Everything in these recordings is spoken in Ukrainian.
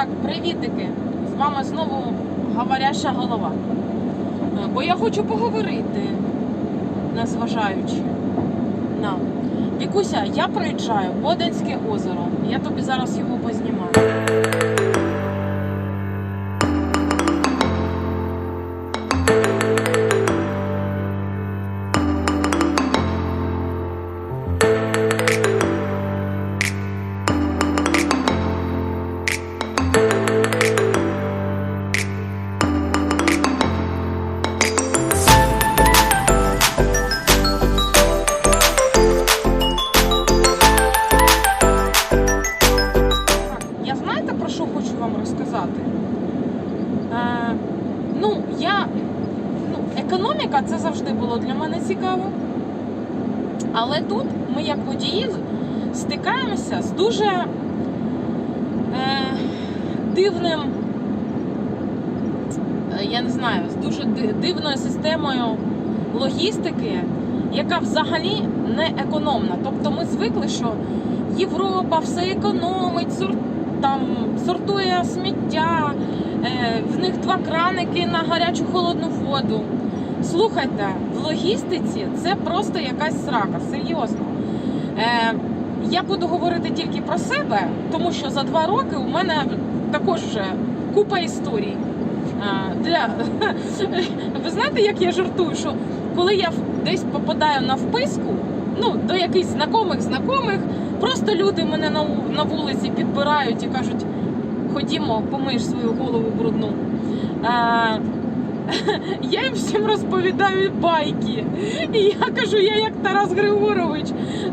Так, привітики! З вами знову говоряща голова. Е, Бо я хочу поговорити, незважаючи на. Вікуся, я приїжджаю в Боденське озеро. Я тобі зараз його познімаю. Не економна. Тобто ми звикли, що Європа все економить, сор, там, сортує сміття, е, в них два краники на гарячу холодну воду. Слухайте, в логістиці це просто якась срака, серйозно. Е, я буду говорити тільки про себе, тому що за два роки у мене також вже купа історій. Е, для... Ви знаєте, як я жартую, що коли я десь попадаю на вписку, ну, до якихось знайомих знайомих, просто люди мене на, на вулиці підбирають і кажуть: ходімо, помиєш свою голову брудну. Е, я їм всім розповідаю байки. І я кажу, я як Тарас Григорович,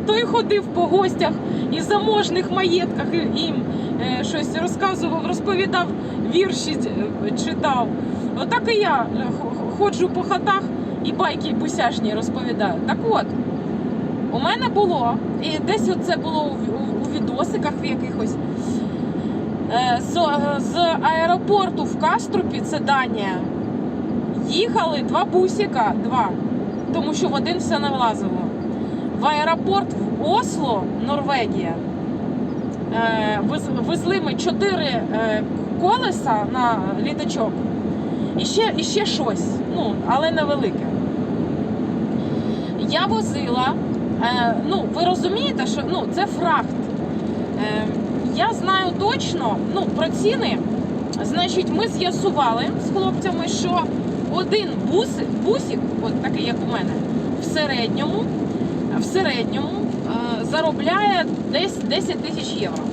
той ходив по гостях і заможних маєтках і їм е, щось розказував, розповідав, вірші е, читав. Отак і я ходжу по хатах і байки бусяшні розповідаю. Так от, у мене було, і десь це було у, у, у відосиках в якихось. е, З, з аеропорту в Каструпі, це Данія, їхали два бусика, два, тому що в один все не влазило. В аеропорт в Осло, Норвегія. е, Везли ми чотири е, колеса на літачок. І ще, і ще щось, ну, але невелике. Я возила, е, ну, ви розумієте, що ну, це фрахт. Е, я знаю точно ну, про ціни. Значить, ми з'ясували з хлопцями, що один бусик, бусик, от такий як у мене, в середньому, в середньому е, заробляє десь 10 тисяч євро.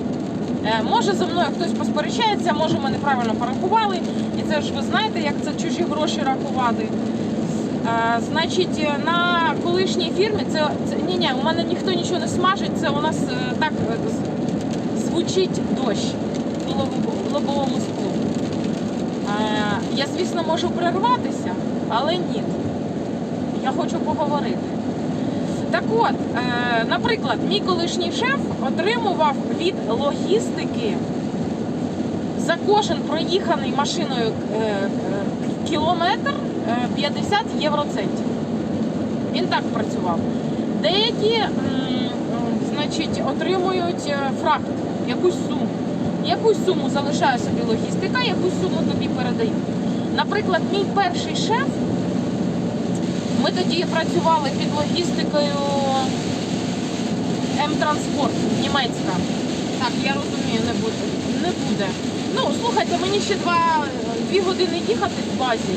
Е, може зі мною хтось посперечається, може ми неправильно порахували. І це ж ви знаєте, як це чужі гроші рахувати. Е, значить, на колишній фірмі це, це ні, ні, у мене ніхто нічого не смажить. Це у нас е, так е, звучить дощ по лобо- лобовому склу. Е, я, звісно, можу перерватися, але ні. Я хочу поговорити. Так от, е, наприклад, мій колишній шеф отримував від логістики за кожен проїханий машиною е, е, кілометр 50 євроцентів. Він так працював. Деякі, значить, отримують е, фрахт, якусь суму. Якусь суму залишає собі логістика, якусь суму тобі передають. Наприклад, мій перший шеф, ми тоді працювали під логістикою М-транспорт німецька. Так, я розумію, не буде. Не буде. Ну, слухайте, мені ще два, дві години їхати в базі.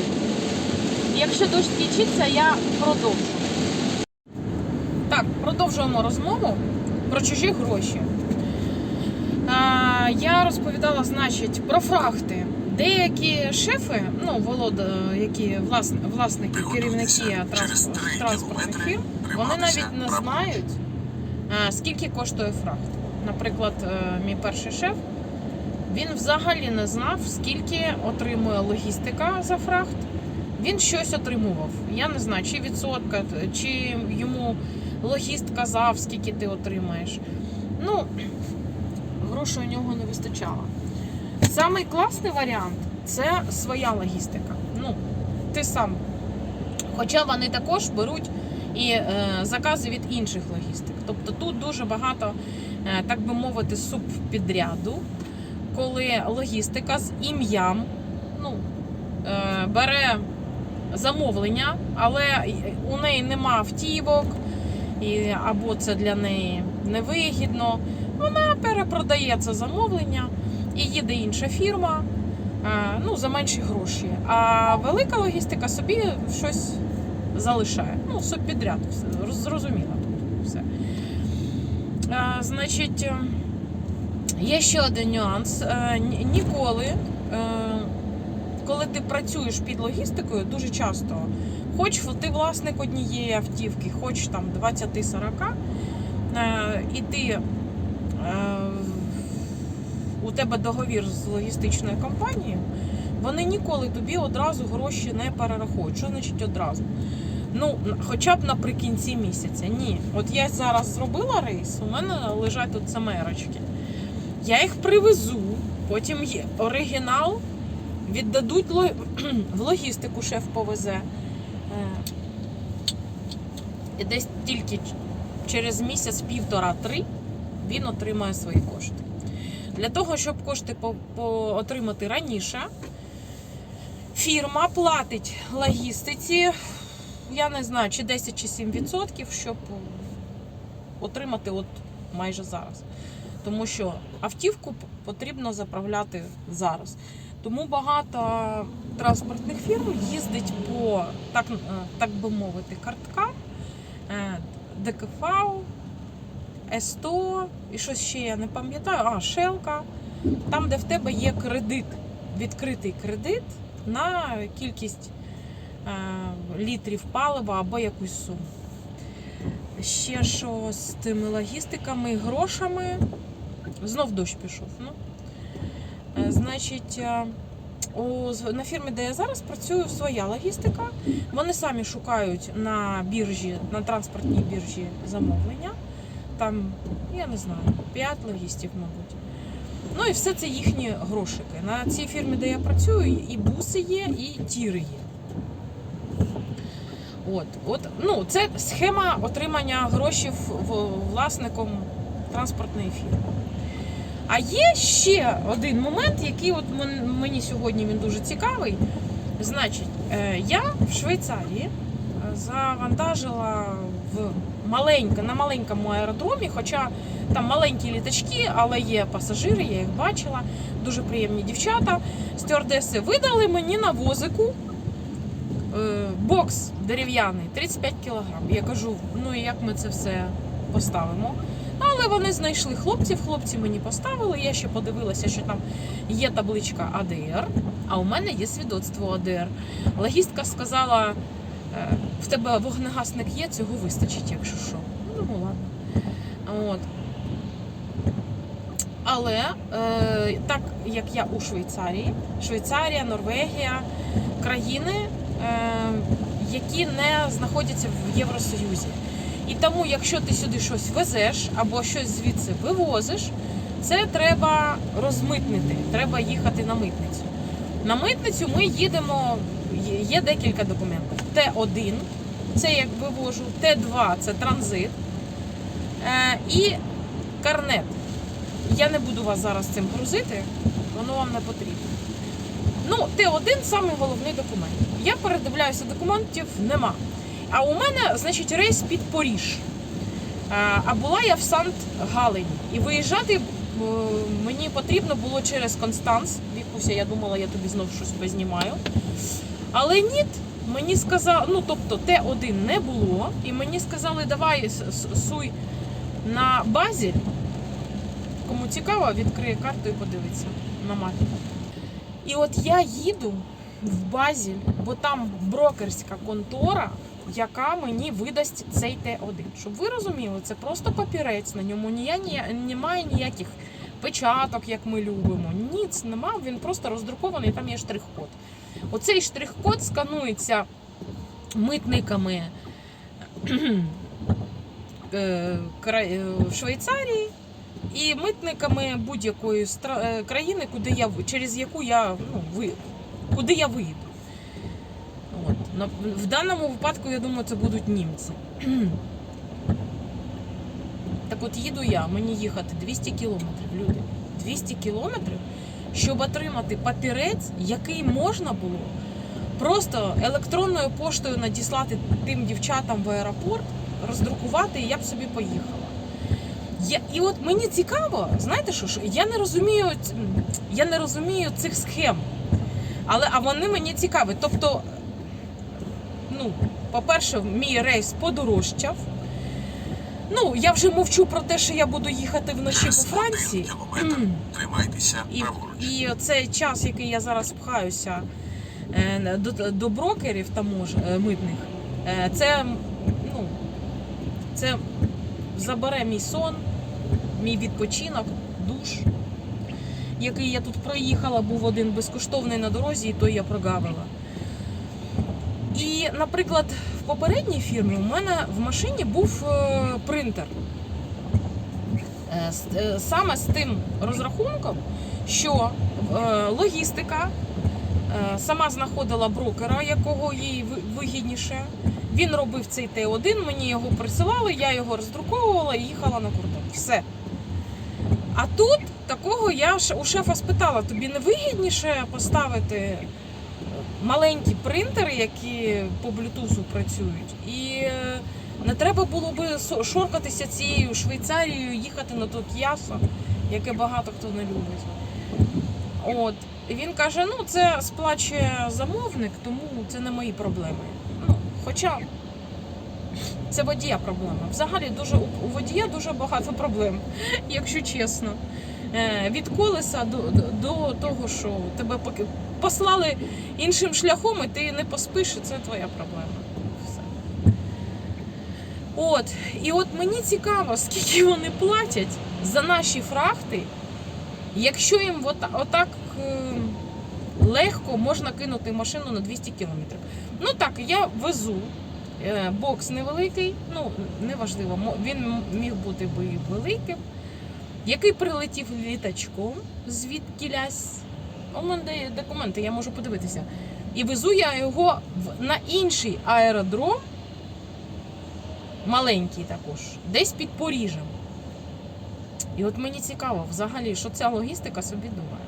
Якщо дощ скінчиться, я продовжу. Так, продовжуємо розмову про чужі гроші. А, я розповідала, значить, про фрахти. Деякі шефи, ну, волода, які влас, власники, керівники транс, транспортних фірм, вони навіть не знають, а, скільки коштує фрахт. Наприклад, е, мій перший шеф, він взагалі не знав, скільки отримує логістика за фрахт. Він щось отримував. Я не знаю, чи відсотка, чи йому логіст казав, скільки ти отримаєш. Ну, грошей у нього не вистачало. Самий класний варіант це своя логістика. Ну, ти сам. Хоча вони також беруть і е, закази від інших логістик. Тобто тут дуже багато, е, так би мовити, субпідряду, коли логістика з ім'ям ну, е, бере замовлення, але у неї нема автівок, або це для неї невигідно. Вона перепродає це замовлення і їде інша фірма е, ну, за менші гроші. А велика логістика собі щось залишає. Ну, субпідряд, все, зрозуміло тут все. Е, значить, е, є ще один нюанс. Ніколи, коли ти працюєш під логістикою, дуже часто, хоч ти власник однієї автівки, хоч там 20-40, е, і ти е, у тебе договір з логістичною компанією, вони ніколи тобі одразу гроші не перерахують. Що значить одразу? Ну, хоча б наприкінці місяця. Ні. От я зараз зробила рейс, у мене лежать тут самерочки. Я їх привезу, потім є оригінал, віддадуть в логістику, шеф повезе. Е, І десь тільки через місяць, півтора-три він отримає свої кошти. Для того, щоб кошти по, по отримати раніше, фірма платить логістиці, я не знаю, чи 10 чи 7 відсотків, щоб отримати от майже зараз. Тому що автівку потрібно заправляти зараз. Тому багато транспортних фірм їздить по, так, е, так би мовити, карткам, е, ДКФ, С100 і щось ще я не пам'ятаю, а Шелка, там, де в тебе є кредит, відкритий кредит на кількість е, літрів палива або якусь суму. Ще що з тими логістиками і грошами. Знов дощ пішов. Ну. Е, Значить, е, у, на фірмі, де я зараз працюю, своя логістика. Вони самі шукають на біржі, на транспортній біржі замовлення. Там, я не знаю, 5 логістів, мабуть. Ну і все це їхні грошики. На цій фірмі, де я працюю, і буси є, і тіри є. От, от, ну, це схема отримання грошей власником транспортної фірми. А є ще один момент, який от мені сьогодні він дуже цікавий. Значить, е, я в Швейцарії е, завантажила в маленька, на маленькому аеродромі, хоча там маленькі літачки, але є пасажири, я їх бачила, дуже приємні дівчата. Стюардеси видали мені на возику е, бокс дерев'яний 35 кг. Я кажу, ну і як ми це все поставимо? Але вони знайшли хлопців, хлопці мені поставили. Я ще подивилася, що там є табличка АДР, а у мене є свідоцтво АДР. Логістка сказала: е, в тебе вогнегасник є, цього вистачить, якщо що. Ну, думаю, ладно. От. Але е, так як я у Швейцарії, Швейцарія, Норвегія, країни, е, які не знаходяться в Євросоюзі. І тому, якщо ти сюди щось везеш або щось звідси вивозиш, це треба розмитнити, треба їхати на митницю. На митницю ми їдемо, є- декілька документів. Т1 це як вивожу, Т2 це транзит е, і карнет. Я не буду вас зараз цим грузити, воно вам не потрібно. Ну, Т1 самий головний документ. Я передивляюся, документів нема. А у мене, значить, рейс під Поріж. А, А була я в Сант-Галині. І виїжджати е, мені потрібно було через Констанс. Вікуся, я думала, я тобі знов щось познімаю. Але ні, мені сказали, ну тобто Т1 не було, і мені сказали, давай суй на Базіль. Кому цікаво, відкриє карту і подивиться на мапі. І от я їду в Базіль, бо там брокерська контора, яка мені видасть цей Т1. Щоб ви розуміли, це просто папірець, на ньому нія, ні, немає ніяких печаток, як ми любимо. Ніц нема, він просто роздрукований, там є штрих-код. Оцей штрих-код сканується митниками е, е, Швейцарії і митниками будь-якої е, країни, куди я через яку я ну, ви, куди я виїду. В даному випадку, я думаю, це будуть німці. Так от їду я, мені їхати 200 кілометрів, люди. 200 кілометрів щоб отримати папірець, який можна було просто електронною поштою надіслати тим дівчатам в аеропорт, роздрукувати, і я б собі поїхала. Я, і от мені цікаво, знаєте що, що я не розумію, я не розумію цих схем. Але а вони мені цікаві. Тобто, ну, по-перше, мій рейс подорожчав. Ну, я вже мовчу про те, що я буду їхати вночі по Франції. Тримайтеся І, праворуч. і цей час, який я зараз пхаюся е, до, до брокерів тамож, е, митних, е, це, ну, це забере мій сон, мій відпочинок, душ, який я тут проїхала, був один безкоштовний на дорозі, і той я прогавила. І, наприклад, в попередній фірмі у мене в машині був е, принтер. Е, е, Саме з тим розрахунком, що логістика сама знаходила брокера, якого їй вигідніше. Він робив цей Т1, мені його присилали, я його роздруковувала і їхала на кордон. Все. А тут такого я у шефа спитала: тобі не вигідніше поставити маленькі принтери, які по блютузу працюють, і е, не треба було би шоркатися цією Швейцарією, їхати на то к'ясо, яке багато хто не любить. От. Він каже: ну це сплачує замовник, тому це не мої проблеми. Ну, хоча це водія проблема. Взагалі дуже у водія дуже багато проблем, якщо чесно. Е, від колеса до, до, того, що тебе послали іншим шляхом, і ти не поспиш, і це твоя проблема. Все. От, і от мені цікаво, скільки вони платять за наші фрахти, якщо їм от, отак е, легко можна кинути машину на 200 кілометрів. Ну так, я везу. е, Бокс невеликий, ну неважливо, він міг бути би великим, який прилетів літачком звідкілясь. У мене є документи, я можу подивитися. І везу я його на інший аеродром, маленький також, десь під Поріжем. І от мені цікаво, взагалі, що ця логістика собі думає.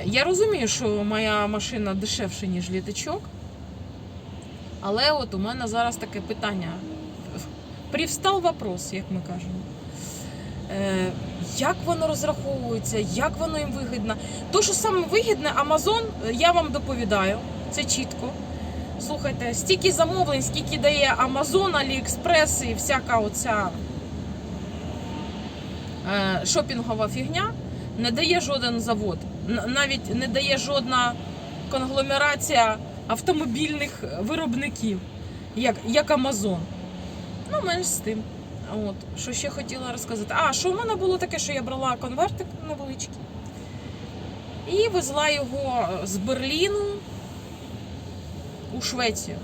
Е, Я розумію, що моя машина дешевше, ніж літачок. Але от у мене зараз таке питання. Привстав вопрос, як ми кажемо. Е, як воно розраховується, як воно їм вигідно. То, що саме вигідне, Amazon, е, я вам доповідаю, це чітко. Слухайте, стільки замовлень, скільки дає Amazon, AliExpress і всяка оця е, шопінгова фігня, не дає жоден завод. Навіть не дає жодна конгломерація автомобільних виробників, як, Amazon. Ну, менш з тим. От, що ще хотіла розказати. А, що в мене було таке, що я брала конвертик невеличкий і везла його з Берліну у Швецію.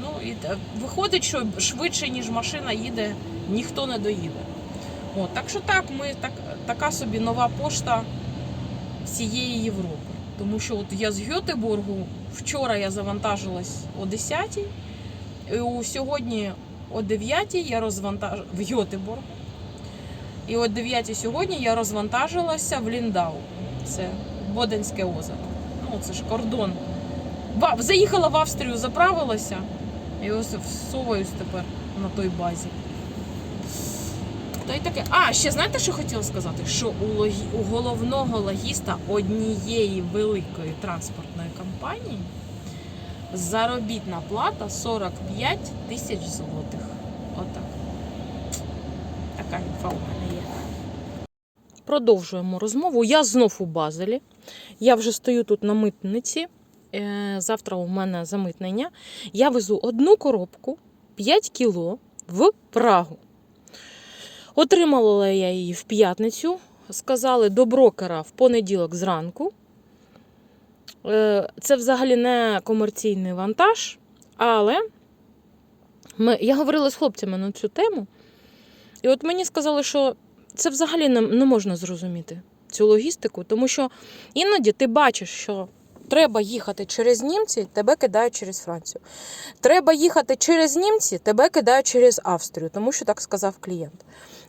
Ну, і виходить, що швидше, ніж машина їде, ніхто не доїде. От, так що так, ми так, така собі нова пошта всієї Європи. Тому що от я з Гьотеборгу вчора я завантажилась о 10 і сьогодні о 9 я розвантаж... в Гьотеборгу. І о 9 сьогодні я розвантажилася в Ліндау. Це Боденське озеро. Ну, це ж кордон. Заїхала в Австрію, заправилася. І ось всовуюсь тепер на той базі. Та й таке. А, ще знаєте, що хотіла сказати? Що у, логі... у головного логіста однієї великої транспортної компанії заробітна плата 45 тисяч злотих. Отак. Така інфа у мене є. Продовжуємо розмову. Я знов у Базелі. Я вже стою тут на митниці. Е, Завтра у мене замитнення. Я везу одну коробку 5 кіло в Прагу. Отримала я її в п'ятницю. Сказали до брокера в понеділок зранку. Е, Це взагалі не комерційний вантаж, але ми, я говорила з хлопцями на цю тему. І от мені сказали, що це взагалі не, не можна зрозуміти цю логістику, тому що іноді ти бачиш, що Треба їхати через німці, тебе кидають через Францію. Треба їхати через німці, тебе кидають через Австрію, тому що так сказав клієнт.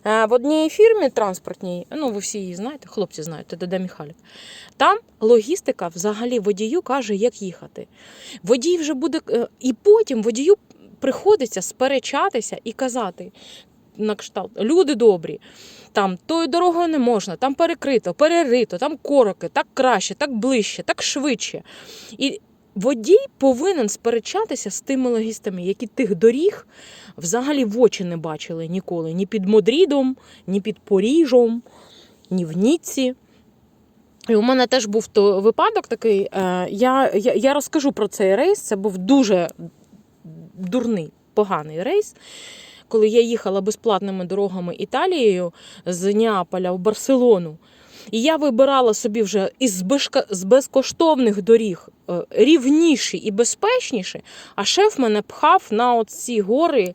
Е, В одній фірмі транспортній, ну ви всі її знаєте, хлопці знають, ТДД Міхалік. Там логістика взагалі водію каже, як їхати. Водій вже буде, е, і потім водію приходиться сперечатися і казати на кшталт, люди добрі. Там тою дорогою не можна, там перекрито, перерито, там короки, так краще, так ближче, так швидше. І водій повинен сперечатися з тими логістами, які тих доріг взагалі в очі не бачили ніколи. Ні під Модрідом, ні під Поріжом, ні в Ніцці. І у мене теж був то випадок такий. е, Я, я, я розкажу про цей рейс. Це був дуже дурний, поганий рейс. Коли я їхала безплатними дорогами Італією з Неаполя в Барселону, і я вибирала собі вже із з безкоштовних доріг е, рівніші і безпечніші, а шеф мене пхав на ці гори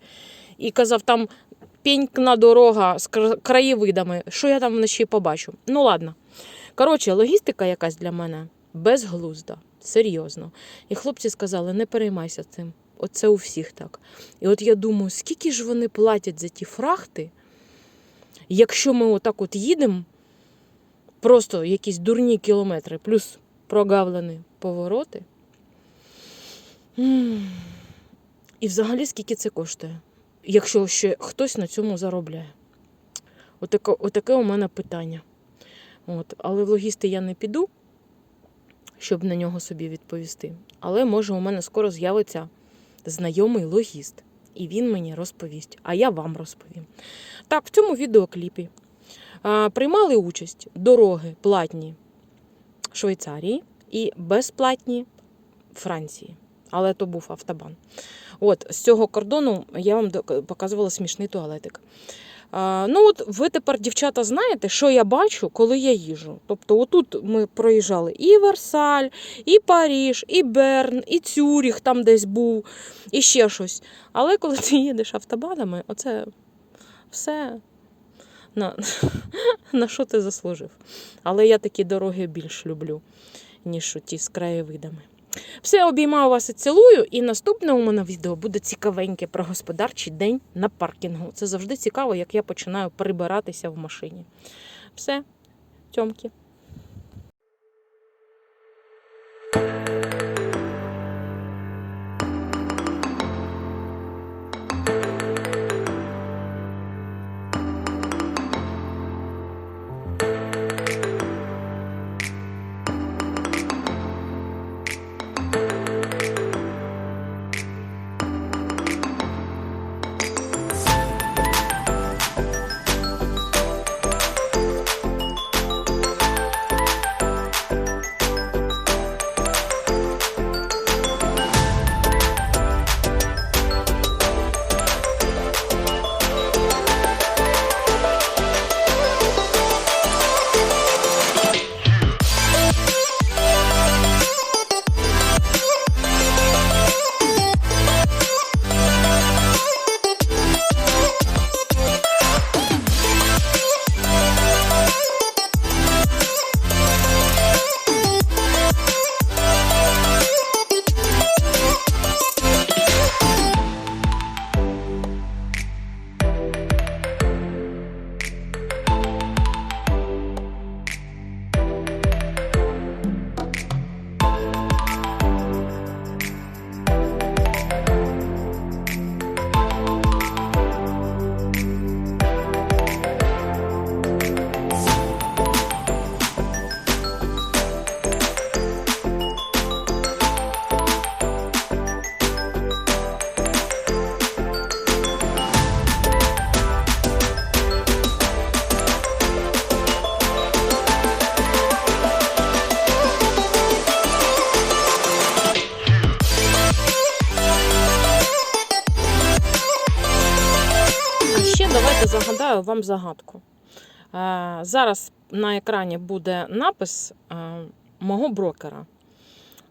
і казав, там пенькна дорога з краєвидами. Що я там вночі побачу? Ну ладно. Коротше, логістика якась для мене безглузда, серйозно. І хлопці сказали, не переймайся цим. Оце у всіх так. І от я думаю, скільки ж вони платять за ті фрахти, якщо ми отак от їдемо, просто якісь дурні кілометри, плюс прогавлені повороти. І взагалі скільки це коштує, якщо ще хтось на цьому заробляє? Отаке, отаке у мене питання. От. Але в логісти я не піду, щоб на нього собі відповісти. Але може у мене скоро з'явиться знайомий логіст, і він мені розповість, а я вам розповім. Так, в цьому відеокліпі приймали участь дороги платні Швейцарії і безплатні Франції. Але то був автобан. От з цього кордону я вам показувала смішний туалетик. Ну от ви тепер, дівчата, знаєте, що я бачу, коли я їжу. Тобто, отут ми проїжджали і Версаль, і Паріж, і Берн, і Цюріх там десь був, і ще щось. Але коли ти їдеш автобанами, оце все на, на що ти заслужив. Але я такі дороги більш люблю, ніж ті з краєвидами. Все, обіймаю вас і цілую. І наступне у мене відео буде цікавеньке про господарчий день на паркінгу. Це завжди цікаво, як я починаю прибиратися в машині. Все, тьомки. Загадаю вам загадку. Зараз на екрані буде напис мого брокера,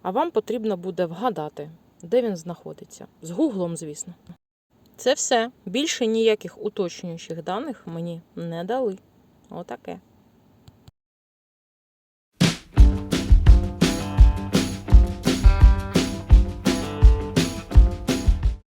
а вам потрібно буде вгадати, де він знаходиться. З гуглом, звісно. Це все. Більше ніяких уточнюючих даних мені не дали. Отаке.